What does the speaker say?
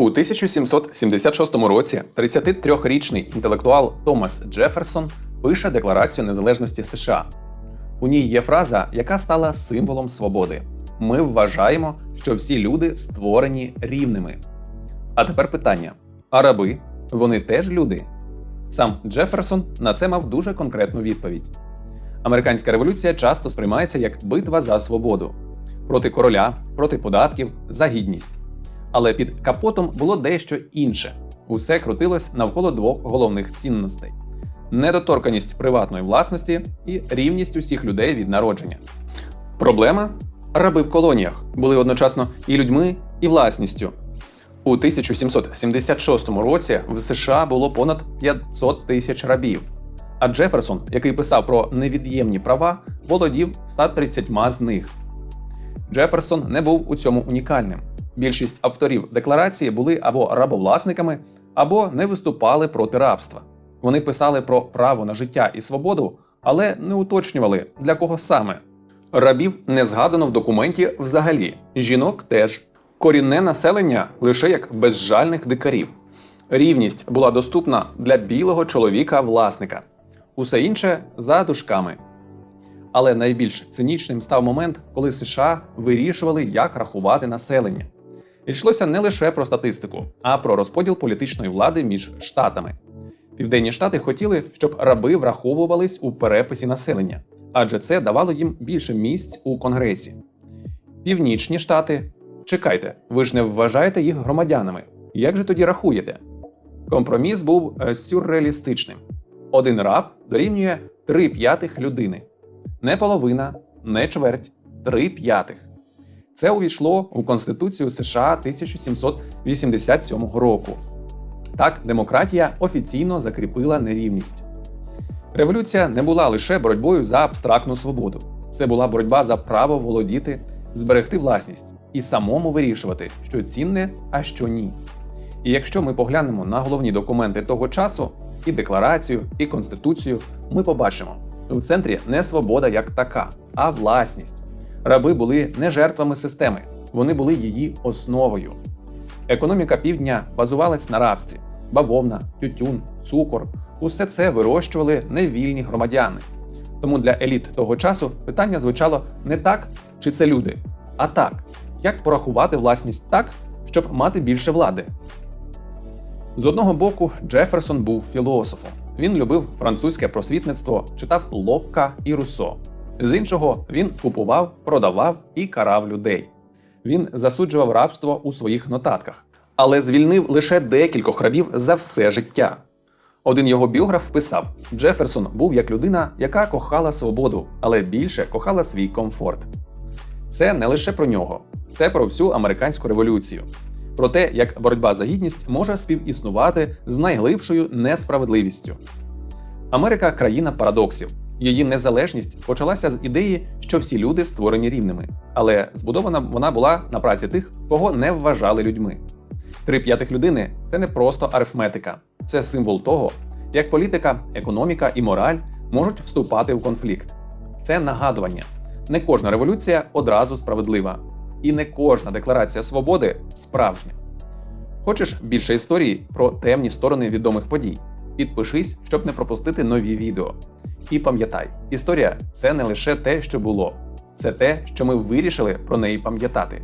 У 1776 році 33-річний інтелектуал Томас Джеферсон пише Декларацію незалежності США. У ній є фраза, яка стала символом свободи. Ми вважаємо, що всі люди створені рівними. А тепер питання: а раби? Вони теж люди? Сам Джеферсон на це мав дуже конкретну відповідь. Американська революція часто сприймається як битва за свободу проти короля, проти податків, за гідність. Але під капотом було дещо інше. Усе крутилось навколо двох головних цінностей: недоторканість приватної власності і рівність усіх людей від народження. Проблема раби в колоніях були одночасно і людьми, і власністю. У 1776 році в США було понад 500 тисяч рабів. А Джеферсон, який писав про невід'ємні права, володів 130 з них. Джеферсон не був у цьому унікальним. Більшість авторів декларації були або рабовласниками, або не виступали проти рабства. Вони писали про право на життя і свободу, але не уточнювали, для кого саме. Рабів не згадано в документі взагалі, жінок теж. Корінне населення лише як безжальних дикарів. Рівність була доступна для білого чоловіка-власника, усе інше за дужками. Але найбільш цинічним став момент, коли США вирішували, як рахувати населення. Йшлося не лише про статистику, а про розподіл політичної влади між штатами. Південні штати хотіли, щоб раби враховувались у переписі населення, адже це давало їм більше місць у конгресі. Північні штати чекайте, ви ж не вважаєте їх громадянами. Як же тоді рахуєте? Компроміс був е, сюрреалістичним: один раб дорівнює 3 п'ятих людини, не половина, не чверть, 3 п'ятих. Це увійшло у Конституцію США 1787 року. Так, демократія офіційно закріпила нерівність. Революція не була лише боротьбою за абстрактну свободу, це була боротьба за право володіти, зберегти власність і самому вирішувати, що цінне, а що ні. І якщо ми поглянемо на головні документи того часу, і декларацію, і конституцію, ми побачимо у центрі не свобода як така, а власність. Раби були не жертвами системи, вони були її основою. Економіка півдня базувалась на рабстві: бавовна, тютюн, цукор усе це вирощували невільні громадяни. Тому для еліт того часу питання звучало не так, чи це люди, а так, як порахувати власність так, щоб мати більше влади. З одного боку, Джеферсон був філософом. Він любив французьке просвітництво, читав Локка і Руссо. З іншого, він купував, продавав і карав людей. Він засуджував рабство у своїх нотатках, але звільнив лише декількох рабів за все життя. Один його біограф писав: Джеферсон був як людина, яка кохала свободу, але більше кохала свій комфорт. Це не лише про нього, це про всю американську революцію, про те, як боротьба за гідність може співіснувати з найглибшою несправедливістю. Америка країна парадоксів. Її незалежність почалася з ідеї, що всі люди створені рівними, але збудована вона була на праці тих, кого не вважали людьми. Три п'ятих людини це не просто арифметика, це символ того, як політика, економіка і мораль можуть вступати в конфлікт. Це нагадування. Не кожна революція одразу справедлива, і не кожна декларація свободи справжня. Хочеш більше історії про темні сторони відомих подій? Підпишись, щоб не пропустити нові відео. І пам'ятай, історія це не лише те, що було, це те, що ми вирішили про неї пам'ятати.